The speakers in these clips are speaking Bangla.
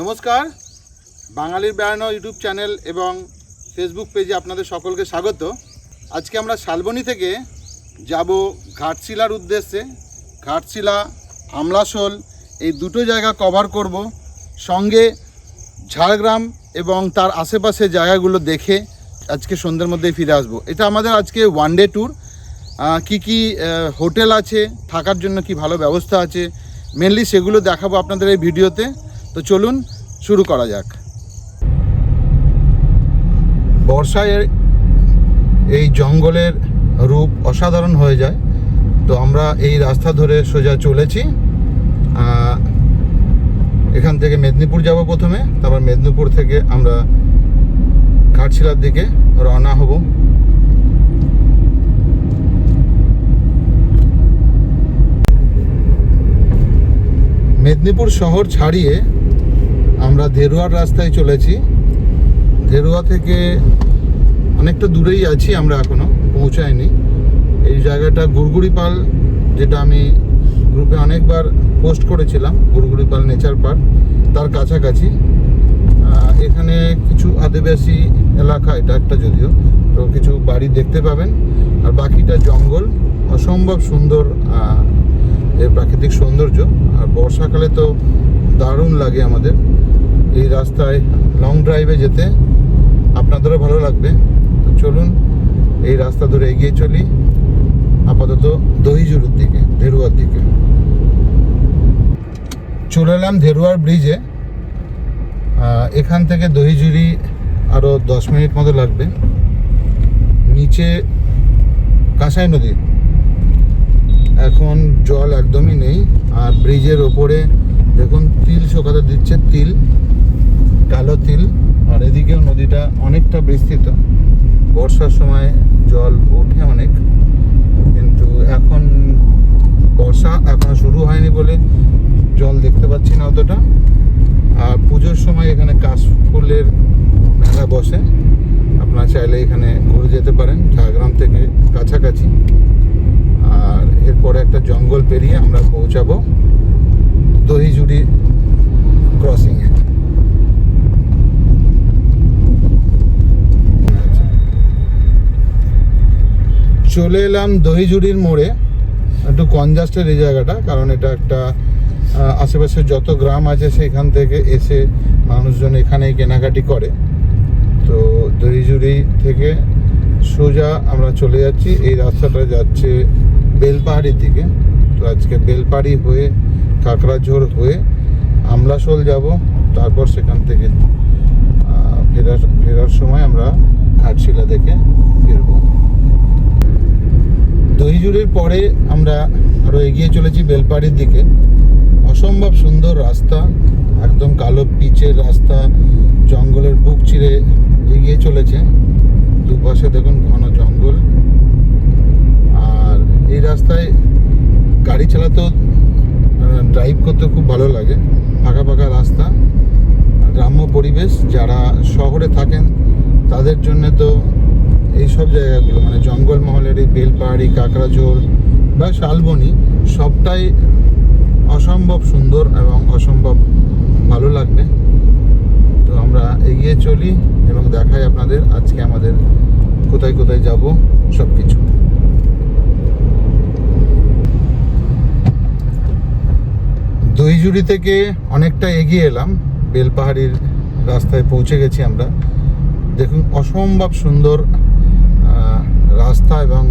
নমস্কার। বাঙালির বেড়ানো ইউটিউব চ্যানেল এবং ফেসবুক পেজে আপনাদের সকলকে স্বাগত। আজকে আমরা শালবনি থেকে যাব ঘাটশিলার উদ্দেশ্যে। ঘাটশিলা, আমলাশোল, এই দুটো জায়গা কভার করব। সঙ্গে ঝাড়গ্রাম এবং তার আশেপাশে জায়গাগুলো দেখে আজকে সন্ধ্যের মধ্যেই ফিরে আসব। এটা আমাদের আজকে ওয়ান ডে ট্যুর কি কি হোটেল আছে, থাকার জন্য কি ভালো ব্যবস্থা আছে? মেনলি সেগুলো দেখাবো আপনাদের এই ভিডিওতে। তো চলুন শুরু করা যাক। বর্ষায় এই জঙ্গলের রূপ অসাধারণ হয়ে যায়। তো আমরা এই রাস্তা ধরে সোজা চলেছি। এখান থেকে মেদিনীপুর যাব প্রথমে। তারপর মেদিনীপুর থেকে আমরা ঘাটশিলার দিকে রওনা হব। মেদিনীপুর শহর ছাড়িয়ে আমরা ধেরুয়ার রাস্তায় চলেছি। ধেরুয়া থেকে অনেকটা দূরেই আছি আমরা এখনও পৌঁছাইনি এই জায়গাটা গুড়গুড়িপাল, যেটা আমি গ্রুপে অনেকবার পোস্ট করেছিলাম, গুড়গুড়িপাল নেচার পার্ক, তার কাছাকাছি। এখানে কিছু আদিবাসী এলাকা, এটা একটা যদিও, তো কিছু বাড়ি দেখতে পাবেন। আর বাকিটা জঙ্গল, অসম্ভব সুন্দর এর প্রাকৃতিক সৌন্দর্য। আর বর্ষাকালে তো দারুণ লাগে আমাদের। এই রাস্তায় লং ড্রাইভে যেতে আপনাদেরও ভালো লাগবে। তো চলুন এই রাস্তা ধরে এগিয়ে চলি, আপাতত দহিজুরের দিকে, ধেরুয়ার দিকে। চলে এলাম ধেরুয়ার ব্রিজে এখান থেকে দহিজুরি আরও দশ মিনিট মতো লাগবে। নিচে কাঁসাই নদী। এখন জল একদমই নেই, আর ব্রিজের ওপরে দেখুন, তিল শোকাতে দিচ্ছে তিল, কালো তিল, আর এদিকেও নদীটা অনেকটা বিস্তৃত। বর্ষার সময় জল ওঠে অনেক, কিন্তু এখন বর্ষা এখনও শুরু হয়নি বলে জল দেখতে পাচ্ছি না অতটা। আর পুজোর সময় এখানে কাশফুলের মেলা বসে। আপনারা চাইলে এখানে ঘুরে যেতে পারেন, ঝাড়গ্রাম থেকে কাছাকাছি। আর এরপরে একটা জঙ্গল পেরিয়ে আমরা পৌঁছাবো। দহিজুড়ি ক্রসিংয়ে চলে এলাম দহিজুড়ির মোড়ে। একটু কনজাস্টেড এই জায়গাটা, কারণ এটা একটা আশেপাশে যত গ্রাম আছে সেখান থেকে এসে মানুষজন এখানেই কেনাকাটি করে। তো দহিজুড়ি থেকে সোজা আমরা চলে যাচ্ছি, এই রাস্তাটা যাচ্ছে বেলপাহাড়ির দিকে। তো আজকে বেলপাহাড়ি হয়ে কাঁকড়াঝোড় হয়ে আমলাশোল যাব, তারপর সেখান থেকে ফেরার ফেরার সময় আমরা ঘাটশিলা দেখে ফিরবো। দহিজুড়ির পরে আমরা আরও এগিয়ে চলেছি বেলপাড়ির দিকে। অসম্ভব সুন্দর রাস্তা, একদম কালো পিচের রাস্তা, জঙ্গলের বুক চিরে এগিয়ে চলেছে। দুপাশে দেখুন ঘন জঙ্গল। আর এই রাস্তায় গাড়ি চালাতেও ড্রাইভ করতে খুব ভালো লাগে। ফাঁকা ফাঁকা রাস্তা, গ্রাম্য পরিবেশ, যারা শহরে থাকেন, তাদের জন্য তো এই সব জায়গাগুলো মানে জঙ্গলমহলের এই বেলপাহাড়ি কাঁকড়াঝোড় বা শালবনি, সবটাই অসম্ভব সুন্দর এবং অসম্ভব ভালো লাগবে। তো আমরা এগিয়ে চলি এবং দেখাই আপনাদের আজকে আমাদের কোথায় কোথায় যাব সব কিছু দইজুড়ি থেকে অনেকটা এগিয়ে এলাম। বেলপাহাড়ির রাস্তায় পৌঁছে গেছি আমরা। দেখুন, অসম্ভব সুন্দর রাস্তা এবং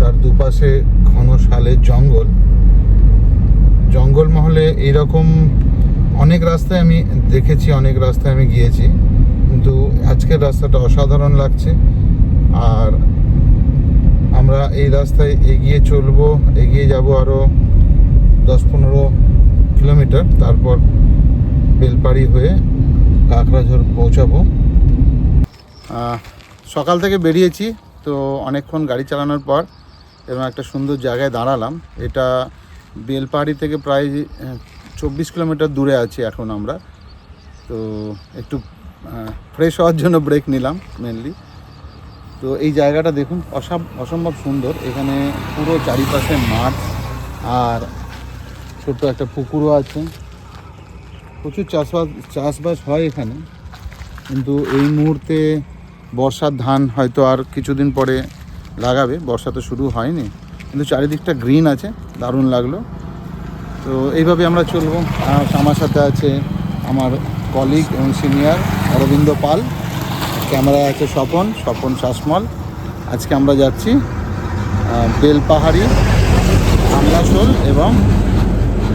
তার দুপাশে ঘন শালের জঙ্গল। জঙ্গলমহলে এইরকম অনেক রাস্তায় আমি দেখেছি, অনেক রাস্তায় আমি গিয়েছি। কিন্তু আজকের রাস্তাটা অসাধারণ লাগছে। আর আমরা এই রাস্তায় এগিয়ে চলবো, এগিয়ে যাব আরও দশ পনেরো কিলোমিটার, তারপর বেলপাড়ি হয়ে কাঁকড়াঝোড় পৌঁছাবো। সকাল থেকে বেরিয়েছি, তো অনেকক্ষণ গাড়ি চালানোর পর এবং একটা সুন্দর জায়গায় দাঁড়ালাম। এটা বেলপাহাড়ি থেকে প্রায় চব্বিশ কিলোমিটার দূরে আছি এখন আমরা। তো একটু ফ্রেশ হওয়ার জন্য ব্রেক নিলাম মেনলি তো এই জায়গাটা দেখুন অসম অসম্ভব সুন্দর। এখানে পুরো চারিপাশে মাঠ আর ছোট্ট একটা পুকুরও আছে। প্রচুর চাষবাস চাষবাস হয় এখানে। কিন্তু এই মুহূর্তে বর্ষার ধান হয়তো আর কিছুদিন পরে লাগাবে। বর্ষা তো শুরু হয়নি। কিন্তু চারিদিকটা গ্রিন আছে। দারুণ লাগল। তো এইভাবে আমরা চলবো। আমার সাথে আছে আমার কলিগ এবং সিনিয়র অরবিন্দ পাল। ক্যামেরায় আছে স্বপন স্বপন শাসমল। আজকে আমরা যাচ্ছি বেলপাহাড়ি, আমলাশোল এবং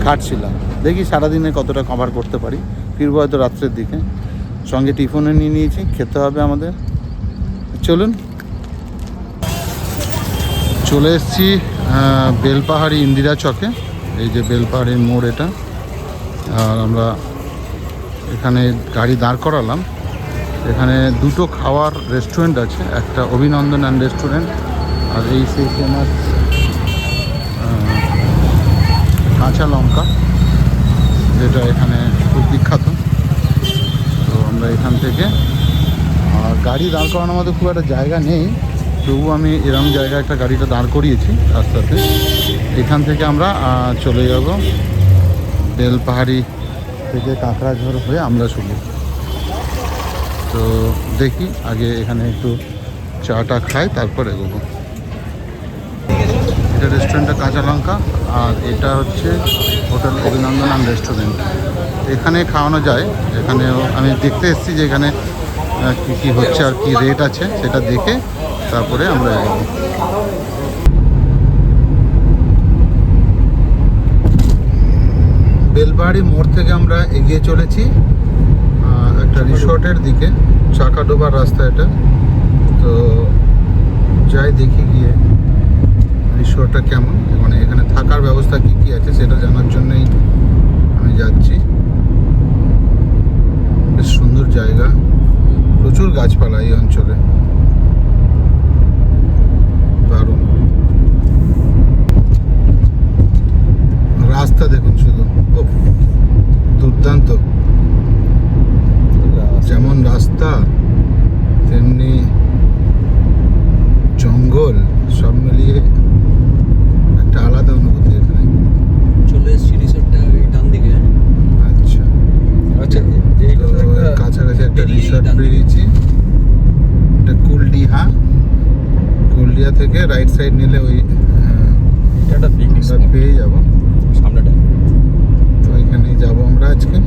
ঘাটশিলা দেখি সারাদিনে কতটা কভার করতে পারি। ফিরবো হয়তো রাত্রের দিকে। সঙ্গে টিফিনও নিয়ে নিয়েছি, খেতে হবে আমাদের। চলুন। চলে এসেছি বেলপাহাড়ি ইন্দিরা চকে। এই যে বেলপাহাড়ির মোড় এটা। আর আমরা এখানে গাড়ি দাঁড় করালাম। এখানে দুটো খাওয়ার রেস্টুরেন্ট আছে। একটা অভিনন্দন অ্যান্ড রেস্টুরেন্ট আর এই সেই ফেমাস কাঁচা লঙ্কা, যেটা এখানে খুব বিখ্যাত। তো আমরা এখান থেকে, আর গাড়ি দাঁড় করানোর মতো খুব একটা জায়গা নেই, তবু আমি এরম জায়গায় একটা গাড়িটা দাঁড় করিয়েছি রাস্তাতে। এখান থেকে আমরা চলে যাব বেলপাহাড়ি থেকে কাঁকড়াঝড় হয়ে আমরা শুনি তো দেখি, আগে এখানে একটু চাটা খাই, তারপর এগোবো। এটা রেস্টুরেন্টটা কাঁচা লঙ্কা, আর এটা হচ্ছে হোটেল অভিনন্দন অ্যান্ড রেস্টুরেন্ট এখানে খাওয়ানো যায় এখানেও আমি দেখতে এসেছি যে এখানে কী কী হচ্ছে আর কি রেট আছে, সেটা দেখে তারপরে আমরা এগোবো। বেলবাড়ি মোড় থেকে আমরা এগিয়ে চলেছি একটা রিসর্টের দিকে, চাকাডোবার রাস্তা এটা। তো যাই দেখি গিয়ে। রিসর্টটা কেমন? মানে এখানে থাকার ব্যবস্থা কি কি আছে সেটা জানার জন্যই আমি যাচ্ছি। বেশ সুন্দর জায়গা। প্রচুর গাছপালা এই অঞ্চলে দারুণ রাস্তা দেখুন শুধু উফ, দুর্দান্ত যেমন রাস্তা তেমনি জঙ্গল সব মিলিয়ে একটা আলাদা অনুভূতি এখানে চলে এসেছি রিসোর্টটা ওই ডান দিকে আচ্ছা আচ্ছা এইটা তো তো একটা কাছাকাছি একটা বেরিয়ে রিসর্ট ডান দিকে। বেরিয়েছি এটা কুলডিহা কুলডিহা থেকে রাইট সাইড নিলে ওই এটা একটা পিকনিক স্পট পেয়ে যাব। সামনেটা। তো এখানেই যাব আমরা আজকে।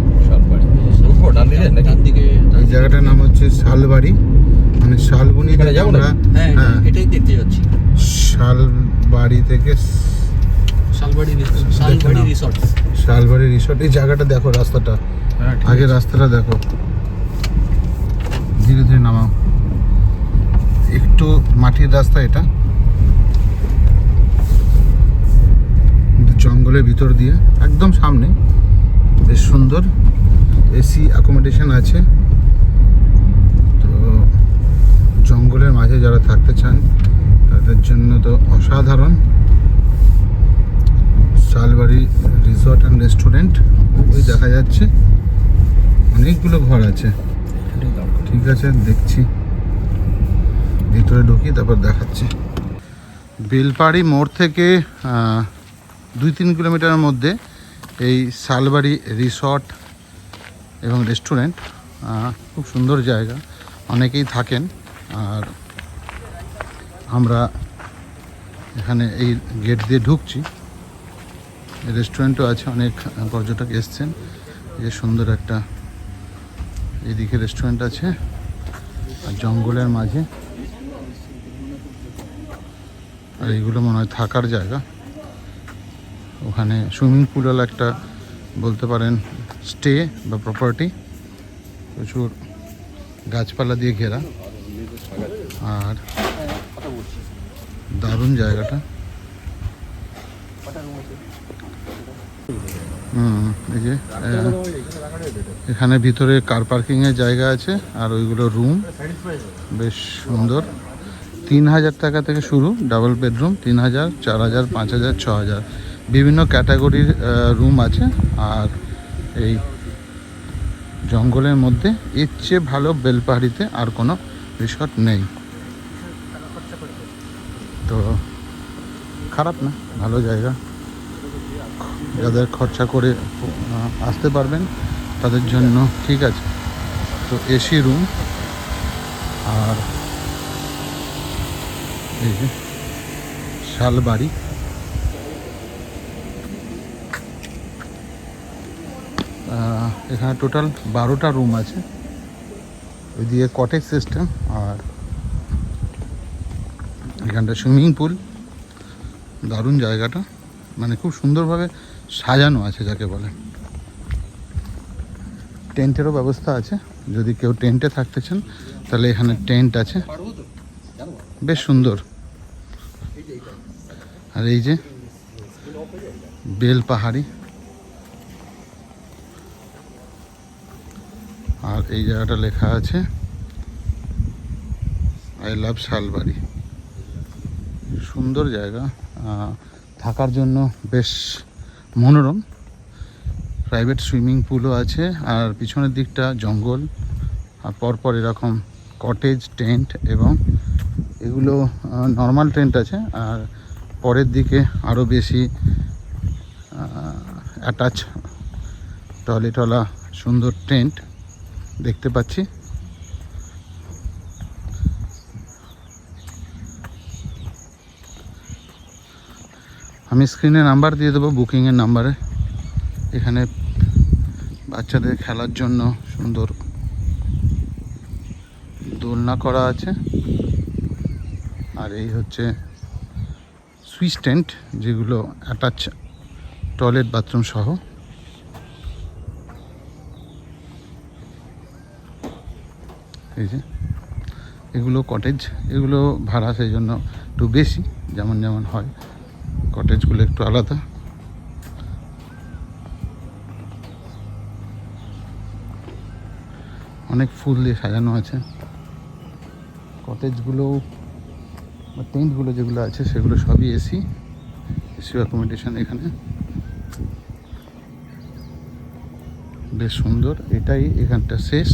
এই জায়গাটার নাম হচ্ছে শালবাড়ি। মানে শালবনি থেকে আমরা হ্যাঁ হ্যাঁ। এটাই দেখতে যাচ্ছি। শালবাড়ি থেকে শালবাড়ি রিসোর্ট শালবাড়ি নাও। শালবাড়ি রিসর্ট। এই জায়গাটা দেখো রাস্তাটা। হ্যাঁ আগে রাস্তাটা দেখো ধীরে ধীরে নামাও একটু মাটির রাস্তা এটা। জঙ্গলের ভিতর দিয়ে একদম সামনে। বেশ সুন্দর এসি অ্যাকোমোডেশন আছে। তো জঙ্গলের মাঝে যারা থাকতে চান তাদের জন্য তো অসাধারণ। শালবাড়ি রিসর্ট অ্যান্ড রেস্টুরেন্ট ওই দেখা যাচ্ছে। অনেকগুলো ঘর আছে? ঠিক আছে দেখছি। ভিতরে ঢুকি, তারপর দেখাচ্ছি। বেলপাড়ি মোড় থেকে দুই তিন কিলোমিটারের মধ্যে এই শালবাড়ি রিসর্ট এবং রেস্টুরেন্ট খুব সুন্দর জায়গা। অনেকেই থাকেন, আর আমরা এখানে এই গেট দিয়ে ঢুকছি। রেস্টুরেন্টও আছে, অনেক পর্যটক এসছেন। যে সুন্দর একটা এদিকে রেস্টুরেন্ট আছে, আর জঙ্গলের মাঝে। আর এইগুলো মনে হয় থাকার জায়গা। ওখানে সুইমিং পুল একটা বলতে পারেন স্টে বা প্রপার্টি। প্রচুর গাছপালা দিয়ে ঘেরা। আর দারুণ জায়গাটা। হুম, এই যে এখানে ভিতরে কার পার্কিংয়ের জায়গা আছে, আর ওইগুলো রুম বেশ সুন্দর। তিন হাজার টাকা থেকে শুরু ডাবল বেডরুম তিন হাজার চার হাজার পাঁচ হাজার ছ হাজার বিভিন্ন ক্যাটাগরির রুম আছে। আর এই জঙ্গলের মধ্যে এর চেয়ে ভালো বেলপাহাড়িতে আর কোনো রিসর্ট নেই। তো খারাপ না, ভালো জায়গা। যাদের খরচা করে আসতে পারবেন, তাদের জন্য ঠিক আছে। তো এসি রুম আর এই যে শালবাড়ি। আহ, এখানে টোটাল বারোটা রুম আছে। ওইদিকে কটেজ সিস্টেম আর এখানটা সুইমিং পুল। দারুণ জায়গাটা। মানে খুব সুন্দরভাবে সাজানো আছে যাকে বলে। টেন্টেরও ব্যবস্থা আছে। যদি কেউ টেন্টে থাকতে চান তাহলে এখানে টেন্ট আছে। বেশ সুন্দর। আর এই যে বেল পাহাড়ি। আর এই জায়গাটা লেখা আছে আই লাভ শালবাড়ি। সুন্দর জায়গা। থাকার জন্য বেশ মনোরম। প্রাইভেট সুইমিং পুলও আছে, আর পিছনের দিকটা জঙ্গল। আর পরপর এরকম কটেজ টেন্ট এবং এগুলো নর্মাল টেন্ট আছে। আর পরের দিকে আরও বেশি অ্যাটাচ টয়লেটওয়ালা সুন্দর টেন্ট দেখতে পাচ্ছি। আমি স্ক্রিনে নাম্বার দিয়ে দেবো বুকিংয়ের নাম্বারে। এখানে বাচ্চাদের খেলার জন্য সুন্দর দোলনা করা আছে। আর এই হচ্ছে সুইচ টেন্ট যেগুলো অ্যাটাচ টয়লেট, বাথরুম সহ। এই যে, এগুলো কটেজ এগুলো ভাড়া সেই জন্য একটু বেশি, যেমন যেমন হয়। কটেজগুলো একটু আলাদা। অনেক ফুল দিয়ে সাজানো আছে। কটেজগুলো বা টেন্টগুলো যেগুলো আছে, সেগুলো সবই এসি এসি অ্যাকোমোডেশন এখানে। বেশ সুন্দর, এটাই এখানটা শেষ।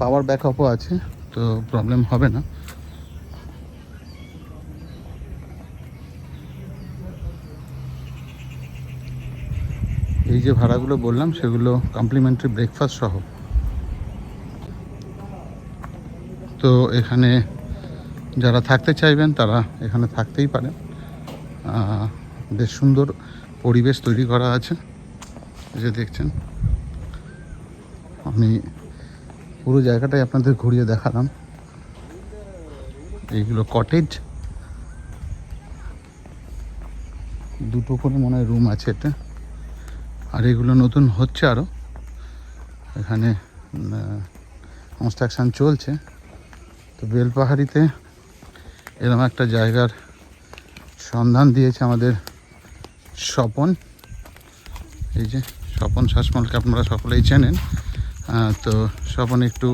পাওয়ার ব্যাকআপও আছে, তো প্রবলেম হবে না। এই যে ভাড়াগুলো বললাম, সেগুলো কমপ্লিমেন্টারি ব্রেকফাস্ট সহ। তো এখানে যারা থাকতে চাইবেন তারা এখানে থাকতেই পারেন। বেশ সুন্দর পরিবেশ তৈরি করা আছে। যে দেখছেন, আমি পুরো জায়গাটাই আপনাদের ঘুরিয়ে দেখালাম। এইগুলো কটেজ দুটো করে মনে হয় রুম আছে এটা আর এগুলো নতুন হচ্ছে আরও এখানে কনস্ট্রাকশান চলছে। তো বেলপাহাড়িতে এরকম একটা জায়গার সন্ধান দিয়েছে আমাদের স্বপন। এই যে স্বপন শাসমলকে আপনারা সকলেই চেনেন। তো স্বপন একটু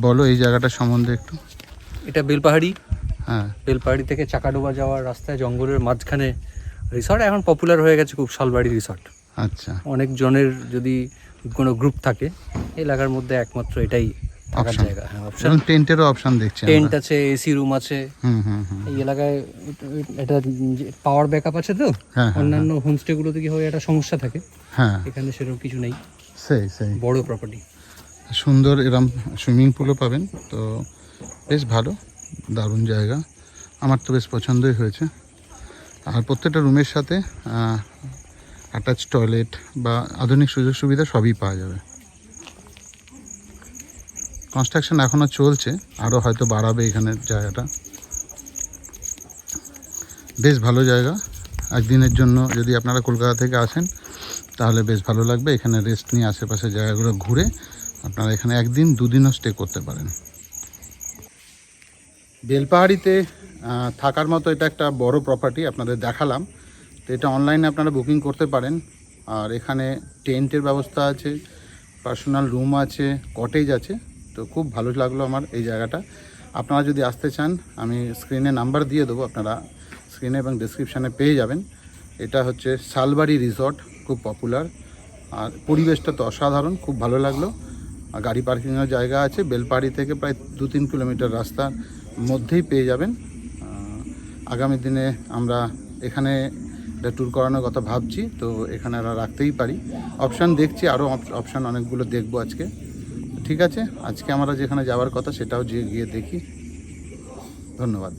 বলো এই জায়গাটা সম্বন্ধে একটু। এটা বেলপাহাড়ি। হ্যাঁ। বেলপাহাড়ি থেকে চাকাডোবা যাওয়ার রাস্তায় জঙ্গলের মাঝখানে রিসর্ট এখন পপুলার হয়ে গেছে খুব শালবাড়ি রিসর্ট আচ্ছা। অনেক জনের যদি কোনো গ্রুপ থাকে এলাকার মধ্যে একমাত্র এটাই থাকার জায়গা হ্যাঁ অপশন টেন্টেরও অপশান দেখছি টেন্ট আছে এসি রুম আছে। হুম হুম হুম। এই এলাকায় এটা- পাওয়ার ব্যাকআপ আছে তো? হ্যাঁ হ্যাঁ অন্যান্য হোমস্টেগুলোতে কি হয় একটা সমস্যা থাকে। হ্যাঁ। এখানে সেরকম কিছু নেই। সেই সেই। বড় প্রপার্টি সুন্দর এরম সুইমিং পুলও পাবেন তো বেশ ভালো দারুণ জায়গা। আমার তো বেশ পছন্দই হয়েছে। আর প্রত্যেকটা রুমের সাথে অ্যাটাচ টয়লেট বা আধুনিক সুযোগ সুবিধা সবই পাওয়া যাবে। কনস্ট্রাকশন এখনও চলছে আরও হয়তো বাড়াবে এখানের জায়গাটা। বেশ ভালো জায়গা। একদিনের জন্য যদি আপনারা কলকাতা থেকে আসেন, তাহলে বেশ ভালো লাগবে। এখানে রেস্ট নিয়ে আশেপাশে জায়গাগুলো ঘুরে আপনারা এখানে একদিন, দুদিনও স্টে করতে পারেন। বেলপাহাড়িতে থাকার মতো এটা একটা বড় প্রপার্টি আপনাদের দেখালাম। তো এটা অনলাইনে আপনারা বুকিং করতে পারেন। আর এখানে টেন্টের ব্যবস্থা আছে পার্সোনাল রুম আছে কটেজ আছে। তো খুব ভালো লাগল আমার এই জায়গাটা। আপনারা যদি আসতে চান, আমি স্ক্রিনে নাম্বার দিয়ে দেবো, আপনারা স্ক্রিনে এবং ডিসক্রিপশানে পেয়ে যাবেন। এটা হচ্ছে শালবাড়ি রিসর্ট খুব পপুলার আর পরিবেশটা তো অসাধারণ, খুব ভালো লাগল। আর গাড়ি পার্কিংয়ের জায়গা আছে বেলপাহাড়ি থেকে প্রায় দু তিন কিলোমিটার রাস্তার মধ্যেই পেয়ে যাবেন। আগামী দিনে আমরা এখানে এটা ট্যুর করানোর কথা ভাবছি, তো এখানে আমরা রাখতেই পারি। অপশান দেখছি আরও অপশান অনেকগুলো দেখব আজকে। ঠিক আছে? আজকে আমরা যেখানে যাওয়ার কথা সেটাও গিয়ে দেখি। ধন্যবাদ।